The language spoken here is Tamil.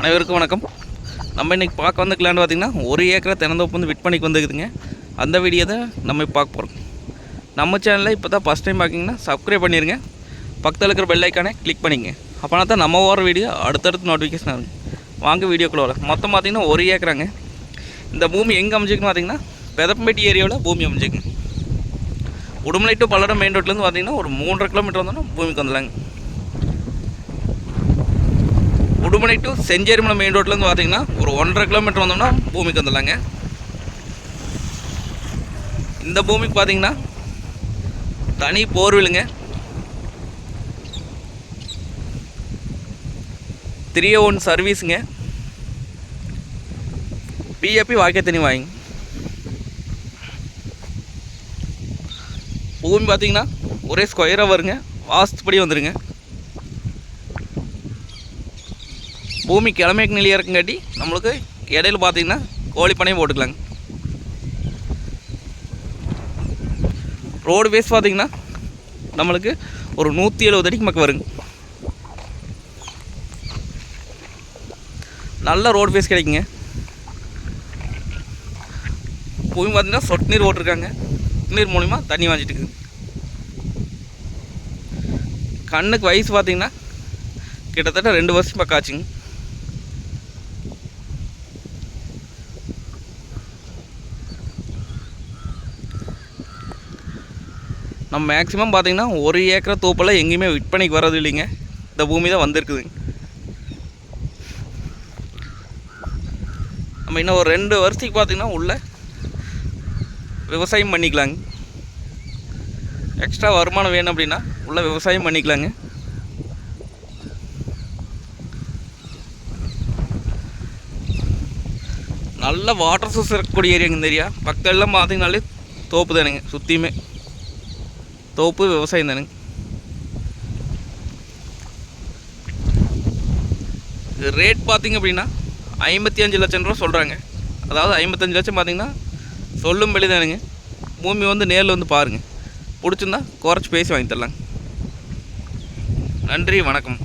அனைவருக்கும் வணக்கம். நம்ம இன்றைக்கி பார்க்க வந்த கிளாண்ட் பார்த்திங்கன்னா ஒரு ஏக்கரை திறந்தோப்பு வந்து விற்பனைக்கு வந்துக்குதுங்க அந்த வீடியோ தான் நம்ம பார்க்க போகிறோம் நம்ம சேனலில் இப்போ தான் ஃபஸ்ட் டைம் பார்க்கிங்கன்னா சப்ஸ்கிரைப் பண்ணிடுங்க பக்கத்தில் இருக்கிற பெல் ஐக்கானே கிளிக் பண்ணிங்க. அப்போனா தான் நம்ம ஓர வீடியோ அடுத்தடுத்து நோட்டிஃபிகேஷன் ஆகும் வாங்க வீடியோக்குள்ளே வரலாம். மொத்தம் பார்த்திங்கன்னா ஒரு ஏக்கராங்க. இந்த பூமி எங்கே அமைஞ்சிருக்குன்னு பார்த்திங்கன்னா பெதப்பம்பேட்டி ஏரியாவில் பூமி அமைஞ்சிக்குங்க உடுமலை டு பல்லடம் மெயின் ரோட்லேருந்து பார்த்தீங்கன்னா ஒரு மூன்றரை கிலோமீட்டர் வந்தோன்னா பூமிக்கு வந்துடலாங்க. உடுமலை டு செஞ்சேரிமலை மெயின் ரோட்லேருந்து பார்த்தீங்கன்னா ஒரு ஒன்றரை கிலோமீட்டர் வந்தோம்னா பூமிக்கு வந்துடலாங்க. இந்த பூமிக்கு பார்த்தீங்கன்னா தனி போர்விலுங்க. த்ரீ ஒன் oh சர்வீஸுங்க பிஎப்பி வாக்கிய தண்ணி வாங்க. பூமி பார்த்தீங்கன்னா ஒரே ஸ்கொயராக வருங்க. வாஸ்துப்படி வந்துடுங்க பூமி கிழமைக்கு நிலையாக இருக்குங்காட்டி நம்மளுக்கு இடையில பார்த்தீங்கன்னா கோழி பண்ணையும் போட்டுக்கலாங்க. ரோடு பேஸ் பார்த்திங்கன்னா நம்மளுக்கு ஒரு நூற்றி எழுபது அடிக்கு மக்கள் வருங்க. நல்ல ரோடு பேஸ் கிடைக்குங்க. பூமி பார்த்திங்கன்னா சொட்டு நீர் போட்டிருக்காங்க. நீர் மூலிமா தண்ணி வாங்கிட்டு கண்ணுக்கு வயசு பார்த்தீங்கன்னா கிட்டத்தட்ட ரெண்டு வருஷம் பக்கம் ஆச்சுங்க. நம்ம மேக்ஸிமம் பார்த்திங்கன்னா ஒரு ஏக்கரை தோப்பெல்லாம் எங்கேயுமே விற்பனைக்கு வர்றது இல்லைங்க. இந்த பூமி தான் வந்திருக்குதுங்க நம்ம இன்னும் ஒரு ரெண்டு வருஷத்துக்கு பார்த்தீங்கன்னா உள்ள விவசாயம் பண்ணிக்கலாங்க. எக்ஸ்ட்ரா வருமானம் வேணும் அப்படின்னா உள்ள விவசாயம் பண்ணிக்கலாங்க. நல்ல வாட்டர் சோர்ஸ் இருக்கக்கூடிய ஏரியாங்க இந்த ஏரியா. எல்லாம் பார்த்தீங்கனாலே தோப்பு தானுங்க சுற்றியுமே தோப்பு விவசாயம் தானுங்க. ரேட் பார்த்திங்க அப்படின்னா ஐம்பத்தி அஞ்சு லட்சம் ரூபா சொல்கிறாங்க அதாவது ஐம்பத்தஞ்சு லட்சம் பார்த்தீங்கன்னா சொல்லும் படி தானுங்க. பூமி வந்து நேரில் வந்து பாருங்கள் பிடிச்சிருந்தா குறைச்சி பேசி வாங்கி தரலாங்க. நன்றி வணக்கம்.